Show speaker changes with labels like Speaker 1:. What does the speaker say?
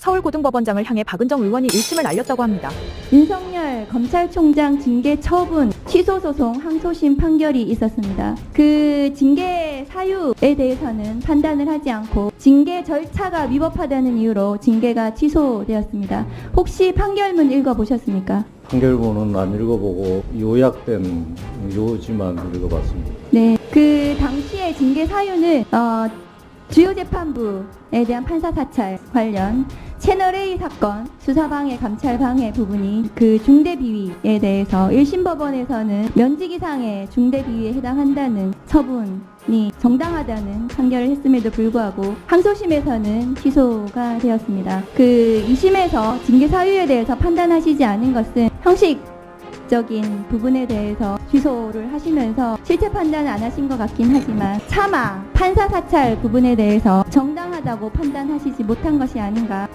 Speaker 1: 서울고등법원장을 향해 박은정 의원이 일침을 날렸다고 합니다.
Speaker 2: 윤석열 검찰총장 징계 처분 취소 소송 항소심 판결이 있었습니다. 그 징계 사유에 대해서는 판단을 하지 않고 징계 절차가 위법하다는 이유로 징계가 취소되었습니다. 혹시 판결문 읽어보셨습니까?
Speaker 3: 판결문은 안 읽어보고 요약된 요지만 읽어봤습니다.
Speaker 2: 네, 그 당시의 징계 사유는 어, 주요 재판부에 대한 판사 사찰 관련 채널 A 사건 수사방해 감찰방해 부분이 그 중대 비위에 대해서 1심 법원에서는 면직 이상의 중대 비위에 해당한다는 처분이 정당하다는 판결을 했음에도 불구하고 항소심에서는 취소가 되었습니다. 그 2심에서 징계 사유에 대해서 판단하시지 않은 것은 형식 적인 부분에 대해서 취소를 하시면서 실체 판단을 안 하신 것 같긴 하지만 차마 판사 사찰 부분에 대해서 정당하다고 판단하시지 못한 것이 아닌가